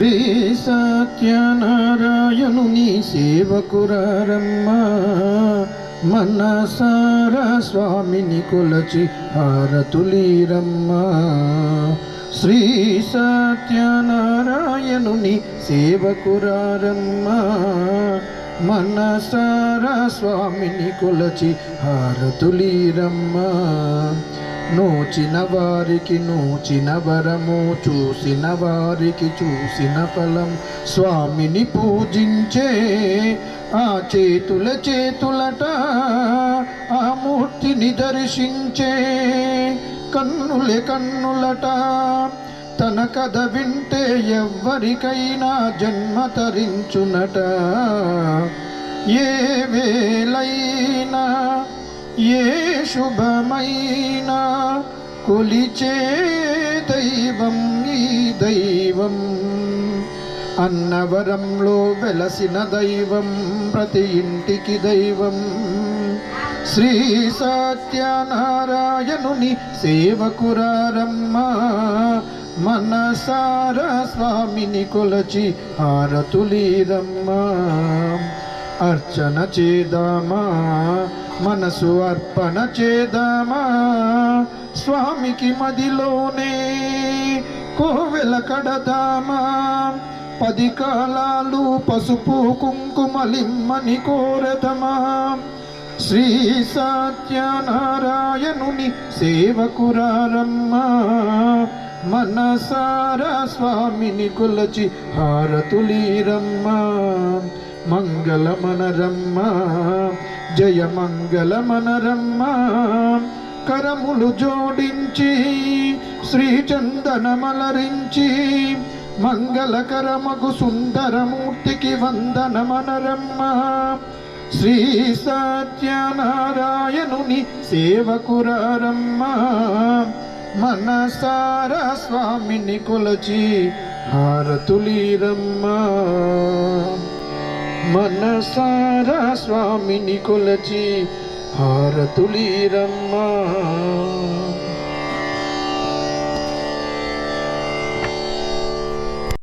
శ్రీ సత్యనారాయణుని సేవకురారమ్మ మనసార స్వామిని కొలచి హారతులీరమ్మ. శ్రీ సత్యనారాయణుని సేవకురారమ్మ మనసార స్వామిని కొలచి హారతులీరమ్మ. నూచిన వారికి నూచిన వరము చూసిన వారికి చూసిన ఫలం. స్వామిని పూజించే ఆ చేతుల చేతులట ఆ మూర్తిని దర్శించే కన్నులే కన్నులట. తన కథ వింటే ఎవ్వరికైనా జన్మ తరించునట. ఏ వేలైనా ఏ శుభమైనా కొలిచే దైవం ఈ దైవం. అన్నవరంలో వెలసిన దైవం ప్రతి ఇంటికి దైవం. శ్రీ సత్యనారాయణుని సేవకురారమ్మ మనసార స్వామిని కొలచి హారతులీరమ్మా అర్చన చేదామా? మనసు అర్పణ చేదామా? స్వామికి మదిలోనే కోవెల కడదామా? పది కాలాలు పసుపు కుంకుమలిమ్మని కోరదమా? శ్రీ సత్యనారాయణుని సేవకురారమ్మా మనసార స్వామిని కొలచి హారతులీరమ్మా మంగళమనరమ్మ. జయ మంగళమనరమ్మ. కరములు జోడించి శ్రీచందనమలరించి మంగళకరమగు సుందరమూర్తికి వందనమనరమ్మ. శ్రీ సత్యనారాయణుని సేవకురారమ్మ. మనసార స్వామిని కొలచి హారతులీరమ్మా. మనసారా స్వామిని కొలచి హారతులీరమ్మా.